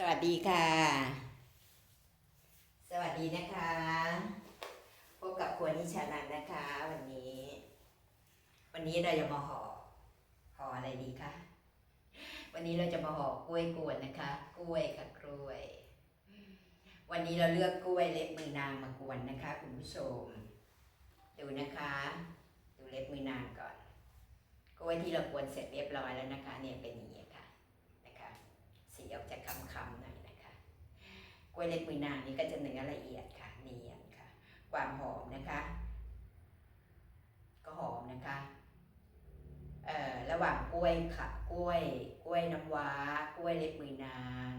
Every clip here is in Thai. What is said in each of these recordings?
สวัสดีค่ะ สวัสดีนะคะ พบกับครัวนิชานันนะคะ วันนี้ วันนี้เราจะมาห่อห่ออะไรดีคะวันนี้เราจะมาห่อกล้วยกวนนะคะ กล้วยค่ะกล้วย วันนี้เราเลือกกล้วยเล็บมือนางมากวนนะคะ คุณผู้ชมดูนะคะ ดูเล็บมือนางก่อน กล้วยที่เรากวนเสร็จเรียบร้อยแล้วนะคะ เนี่ยเป็นอย่างนี้ ออกจากคำๆหน่อยนะคะกล้วยเล็บมือนางนี่ก็จะเนื้อละเอียดค่ะเนียนค่ะ ความหอมนะคะ ก็หอมนะคะเอ่อระหว่างกล้วยค่ะ กล้วย กล้วยน้ำว้ากล้วยเล็บมือนาง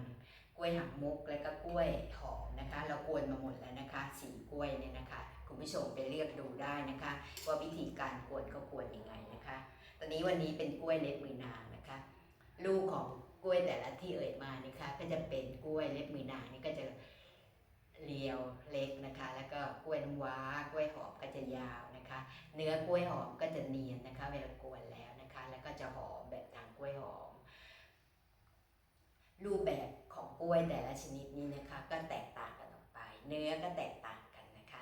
กล้วยหักมุกแล้วก็กล้วยหอมนะคะ เรากวนมาหมดแล้วนะคะสีกล้วยเนี่ยนะคะคุณผู้ชมไปเลือกดูได้นะคะ ว่าวิธีการกวนเขากวนยังไงนะคะ ตอนนี้วันนี้เป็นกล้วยเล็บมือนางนะคะ ลูกของ กล้วยแต่ละที่เอ่ยมานะคะก็จะเป็นกล้วยเล็บมือนางนี่ก็จะเรียวเล็กนะคะ แล้วก็กล้วยน้ำว้ากล้วยหอมก็จะยาวนะคะ เนื้อกล้วยหอมก็จะเนียนนะคะ เวลากวนแล้วนะคะ แล้วก็จะหอมแบบทางกล้วยหอม รูปแบบของกล้วยแต่ละชนิดนี้นะคะ ก็แตกต่างกันออกไป เนื้อก็แตกต่างกันนะคะ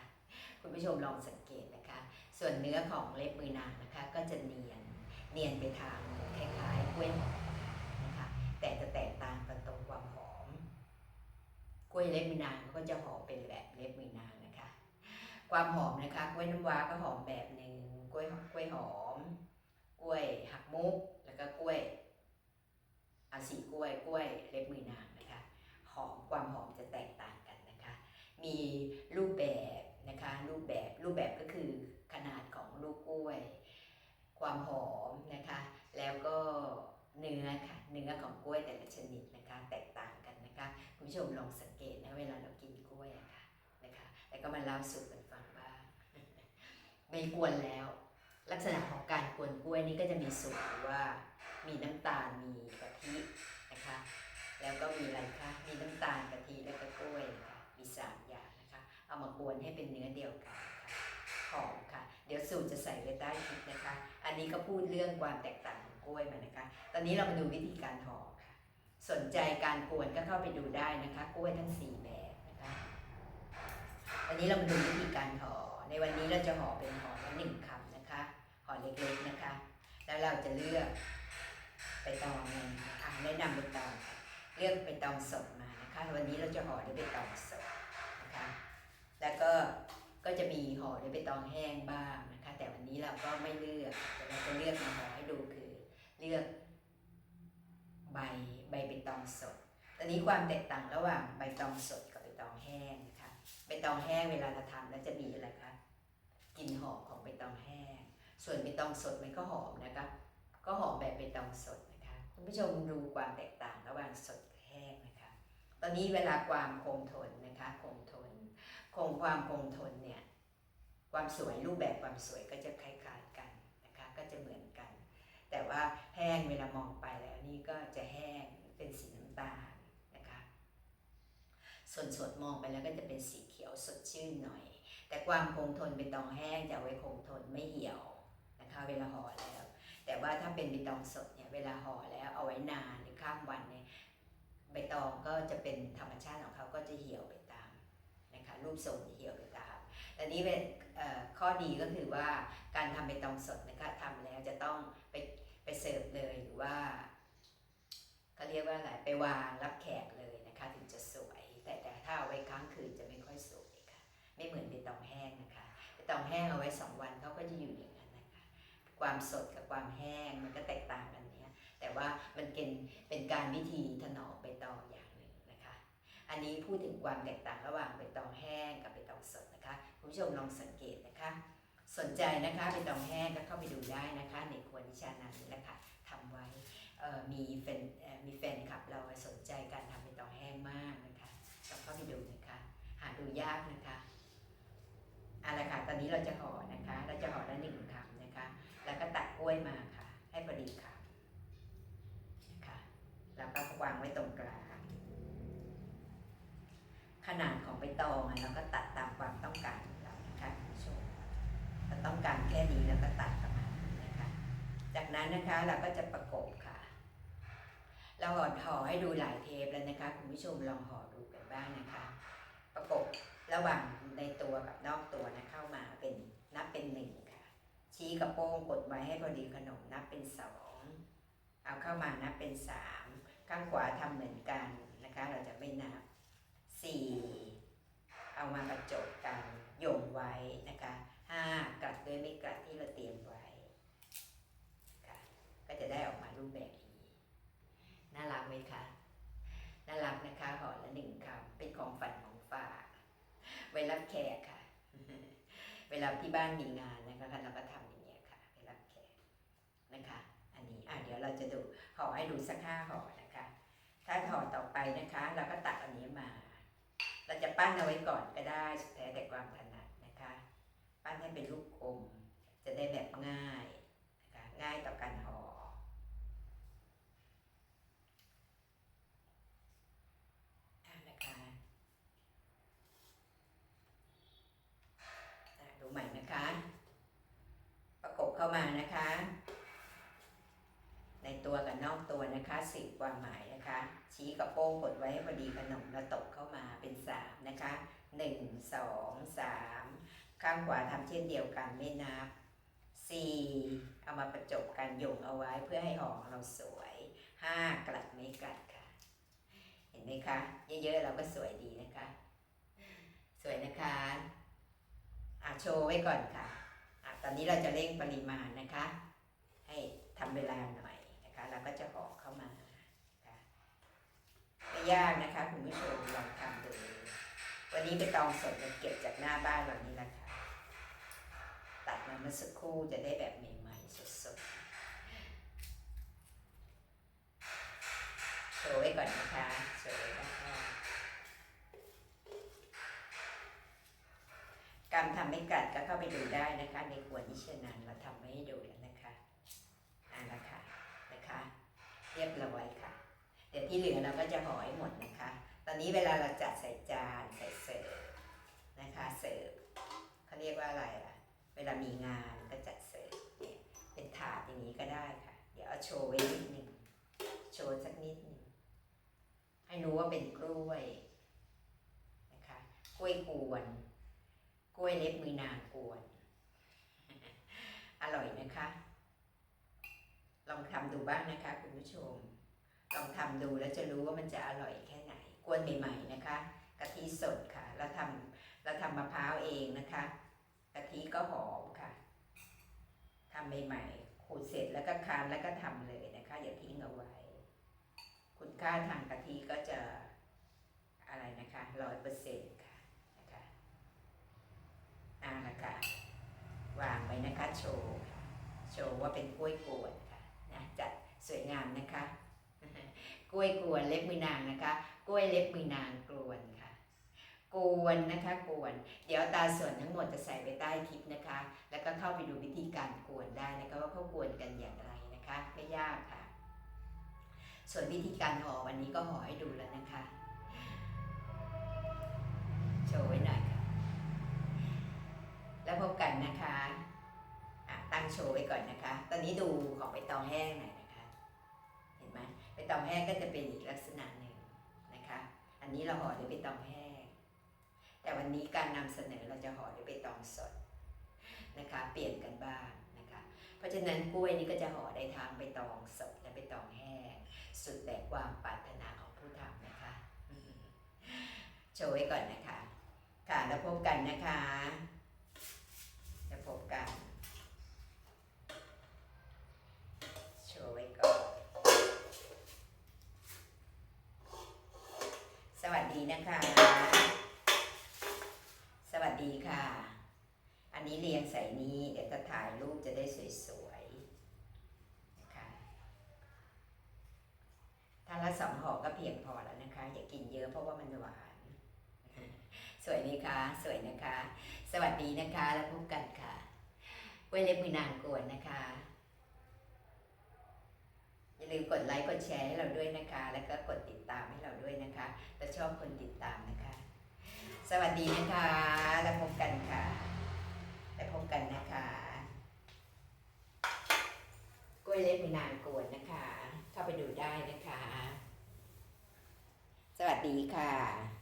คุณผู้ชมลองสังเกตนะคะ ส่วนเนื้อของเล็บมือนางนะคะ ก็จะเนียนเนียนไปทางคล้ายๆกล้วยหอม แต่จะแตกต่างกันตรงความหอม กล้วยเล็บมือนางก็จะหอมเป็นแบบเล็บมือนางนะคะ ความหอมนะคะ กล้วยน้ำว้าก็หอมแบบหนึ่งกล้วยกล้วยหอม กล้วยหักมุก แล้วก็กล้วยอาสีกล้วยกล้วยเล็บมือนางนะคะ หอมความหอมจะแตกต่างกันนะคะ มีรูปแบบนะคะรูปแบบรูปแบบก็คือขนาดของลูกกล้วย ความหอมนะคะ แล้วก็ เนื้อค่ะเนื้อของกล้วยแต่ละชนิดนะคะ แตกต่างกันนะคะคุณผู้ชมลองสังเกตนะเวลาเรากินกล้วยอะค่ะนะคะ แล้วก็มาเล่าสู่กันฟังบ้างไม่กวนแล้ว ลักษณะของการกวนกล้วยนี่ก็จะมีสูตรว่ามีน้ำตาลมีกะทินะคะ แล้วก็มีอะไรคะมีน้ำตาลกะทิแล้วก็กล้วยนะคะมีสามอย่างนะคะ เอามากวนให้เป็นเนื้อเดียวกันนะคะหอมค่ะ เดี๋ยวสูตรจะใส่ไว้ใต้คลิปนะคะ อันนี้ก็พูดเรื่องความแตกต่าง กล้วยมานะคะ ตอนนี้เรามาดูวิธีการห่อค่ะ สนใจการกวนก็เข้าไปดูได้นะคะ กล้วยทั้งสี่แบบนะคะวันนี้เรามาดูวิธีการห่อ ในวันนี้เราจะห่อเป็นห่อละหนึ่งคำนะคะ ห่อเล็กๆนะคะ แล้วเราจะเลือกไปตองเลยอะแนะนำไปตอง เลือกไปตองสดมานะคะ วันนี้เราจะห่อด้วยใบตองสดนะคะ แล้วก็ก็จะมีห่อด้วยใบตองแห้งบ้างนะคะ แต่วันนี้เราก็ไม่เลือกแต่เราจะเลือกมาห่อเลือกใบใบใบตองสด ตอ นนี้ความแตกต่างระหว่างใบตองสดกับใบตองแห้งนะคะใบตองแห้งเวลาเราทำแล้วจะมีอะไรคะกลิ่นหอมของใบตองแห้ง ส่วนใบตองสดมันก็หอมนะคะก็หอมแบบใบตองสดนะคะคุณผู้ชมดูความแตกต่างระหว่างสดแห้งนะคะ ตอนนี้เวลาความคงทนนะคะคงทน คงความคงทนเนี่ยความสวยรูปแบบความสวยก็จะคล้ายๆกันนะคะก็จะเหมือนกัน แต่ว่าแห้งเวลามองไปแล้วนี่ก็จะแห้งเป็นสีน้ำตาลนะคะ ส่วนสดมองไปแล้วก็จะเป็นสีเขียวสดชื่นหน่อย แต่ความคงทนเป็นตองแห้งจะไว้คงทนไม่เหี่ยวนะคะเวลาห่อแล้ว แต่ว่าถ้าเป็นใบตองสดเนี่ยเวลาห่อแล้วเอาไว้นานหรือข้ามวันเนี่ยใบตองก็จะเป็นธรรมชาติของเขาก็จะเหี่ยวไปตามนะคะรูปทรงเหี่ยวไปตามแต่นี้เป็นข้อดีก็คือว่าการทำใบตองสดนะคะทำแล้วจะต้องไปไปเสิร์ฟเลยหรือว่าเขาเรียกว่าอะไรไปวางรับแขกเลยนะคะถึงจะสวย ถ้าเอาไว้ค้างคืนจะไม่ค่อยสวยค่ะ ไม่เหมือนใบตองแห้งนะคะใบตองแห้งเอาไว้สองวันเขาก็จะอยู่อย่างนั้นนะคะ ความสดกับความแห้งมันก็แตกต่างกันเนี่ยแต่ว่ามันเป็นเป็นการวิธีถนอมใบตองอย่างหนึ่งนะคะ อันนี้พูดถึงความแตกต่างระหว่างใบตองแห้งกับใบตองสดนะคะคุณผู้ชมลองสังเกตนะคะ สนใจนะคะใบตองแห้งก็เข้าไปดูได้นะคะ ในครัวนิชานันนี่แหละค่ะทำไว้มีแฟนมีแฟนคลับเราสนใจการทำใบตองแห้งมาก เข้าไปดูนะคะ หาดูยากนะคะเอาละค่ะตอนนี้เราจะห่อนะคะ เราจะห่อละหนึ่งคำนะคะ แล้วก็ตัดกล้วยมาค่ะ ให้พอดีค่ะนะคะแล้วก็วางไว้ตรงกลาง ขนาดของใบตองอะเราก็ตัดตามความต้องการของเรานะคะคุณผู้ชมเราต้องการแค่นี้เราก็ตัดประมาณนี้นะคะ จากนั้นนะคะเราก็จะประกบค่ะ เราห่อห่อให้ดูหลายเทปแล้วนะคะคุณผู้ชมลองห่อดูกันบ้างนะคะ ประกบระหว่างในตัวกับนอกตัวนะเข้ามาเป็นนับเป็นหนึ่งค่ะ ชี้กระโป้งกดไว้ให้พอดีขนมนับเป็นสองเอาเข้ามานับเป็นสามข้างขวาทำเหมือนกันนะคะ เราจะไม่นับสี่เอามาประจบกันโยงไว้นะคะห้ากลัดด้วยไม่กลัดที่เราเตรียมไว้ค่ะก็จะได้ออกมารูปแบบนี้น่ารักไหมคะน่ารักนะคะห่อละหนึ่งคำเป็นของฝันของฝากไว้รับแขกค่ะ เวลาที่ บ้านมีงานนะคะเราก็ทำอย่างเงี้ยค่ะไปรับแขกนะคะ อันนี้อะเดี๋ยวเราจะดูห่อให้ดูสักห้าห่อนะคะ ถ้าห่อต่อไปนะคะ เราก็ตัดอันนี้มา เราจะปั้นเอาไว้ก่อนก็ได้สุดแท้แต่ความถนัดนะคะ ปั้นให้เป็นลูกกลมจะได้แบบง่ายนะคะง่ายต่อการห่ออะนะคะ อะดูใหม่นะคะ ประกบเข้ามานะคะ ในตัวกับนอกตัวนะคะสิบความหมายนะคะ ชี้กับโป้งกดไว้พอดีขนมแล้วตบเข้ามาเป็นสามนะคะหนึ่งสองสามข้างขวาทำเช่นเดียวกันไม่นับสี่เอามาประจบกันโยงเอาไว้เพื่อให้ห่องเราสวยห้ากลัดไม่กลัดค่ะ เห็นไหมคะเยอะๆเราก็สวยดีนะคะ สวยนะคะอะโชว์ไว้ก่อนค่ะ ตอนนี้เราจะเร่งปริมาณนะคะ ให้ทำเวลาหน่อยนะคะ เราก็จะห่อเข้ามานะคะไม่ยากนะคะคุณผู้ชมลองทำดูวันนี้ไปตองสดเราเก็บจากหน้าบ้านเรานี่แหละค่ะตัดมาเมื่อสักครู่จะได้แบบใหม่ๆสดๆ โชว์ไว้ก่อนนะคะ โชว์ไว้ก่อนค่ะ การทำไม่กัดก็ เข้าไปดูได้นะคะในขวดนิชนันเราทำไว้ให้ดูแล้วนะคะอ่าละค่ะนะคะ เรียบร้อยค่ะ เดี๋ยวที่เหลือเราก็จะห่อให้หมดนะคะ ตอนนี้เวลาเราจัดใส่จานใส่เสิร์ฟนะคะเสิร์ฟเขาเรียกว่าอะไรล่ะ เวลามีงานก็จัดเสิร์ฟเนี่ยเป็นถาดอย่างนี้ก็ได้ค่ะ เดี๋ยวเอาโชว์ไว้นิดหนึ่งโชว์สักนิดหนึ่งให้รู้ว่าเป็นกล้วยนะคะกล้วยกวน กล้วยเล็บมือนางกวน อร่อยนะคะ ลองทำดูบ้างนะคะ คุณผู้ชม ลองทำดูแล้วจะรู้ว่ามันจะอร่อยแค่ไหน กวนใหม่ๆนะคะกะทิสดค่ะ เราทำเราทำมะพร้าวเองนะคะกะทิก็หอมค่ะทำใหม่ๆขูดเสร็จแล้วก็คานแล้วก็ทำเลยนะคะ อย่าทิ้งเอาไว้ คุณค่าทางกะทิก็จะอะไรนะคะร้อยเปอร์เซ็นต์ อ่าละคะวางไว้นะคะโชว์ค่ะโชว์ว่าเป็นกล้วยกวนค่ะนะจัดสวยงามนะคะกล้วยกวนเล็บมือนางนะคะ กล้วยเล็บมือนางกวนค่ะ กวนนะคะกวน เดี๋ยวตาส่วนทั้งหมดจะใส่ไว้ใต้คลิปนะคะ แล้วก็เข้าไปดูวิธีการกวนได้นะคะว่าเขากวนกันอย่างไรนะคะ ไม่ยากค่ะ ส่วนวิธีการห่อวันนี้ก็ อนนะคะ ตอนนี้ดูของใบตองแห้งหน่อยนะคะ เห็นไหมใบตองแห้งก็จะเป็นอีกลักษณะหนึ่งนะคะ อันนี้เราห่อด้วยใบตองแห้ง แต่วันนี้การนำเสนอเราจะห่อด้วยใบตองสดนะคะ เปลี่ยนกันบ้างนะคะ เพราะฉะนั้นกล้วยนี่ก็จะห่อได้ทั้งใบตองสดและใบตองแห้ง สุดแต่ความปรารถนาของผู้ทำนะคะ โชว์ไว้ก่อนนะคะ ค่ะแล้วพบกันนะคะแล้วพบกัน โชว์ไว้ก่อน สวัสดีนะคะ สวัสดีค่ะ อันนี้เรียงใส่นี้ เดี๋ยวจะถ่ายรูปจะได้สวยๆนะคะ ถ้าละ สองห่อก็เพียงพอแล้วนะคะ อย่ากินเยอะเพราะว่ามันหวาน สวยไหมคะ สวยนะคะ สวัสดีนะคะ แล้วพบกันค่ะกล้วยเล็บมือนางกวนนะคะ อย่าลืมกดไลค์กดแชร์ให้เราด้วยนะคะ แล้วก็กดติดตามให้เราด้วยนะคะถ้าชอบคนติดตามนะคะ สวัสดีนะคะ แล้วพบกันค่ะ แล้วพบกันนะคะกล้วยเล็บมือนางกวนนะคะ เข้าไปดูได้นะคะ สวัสดีค่ะ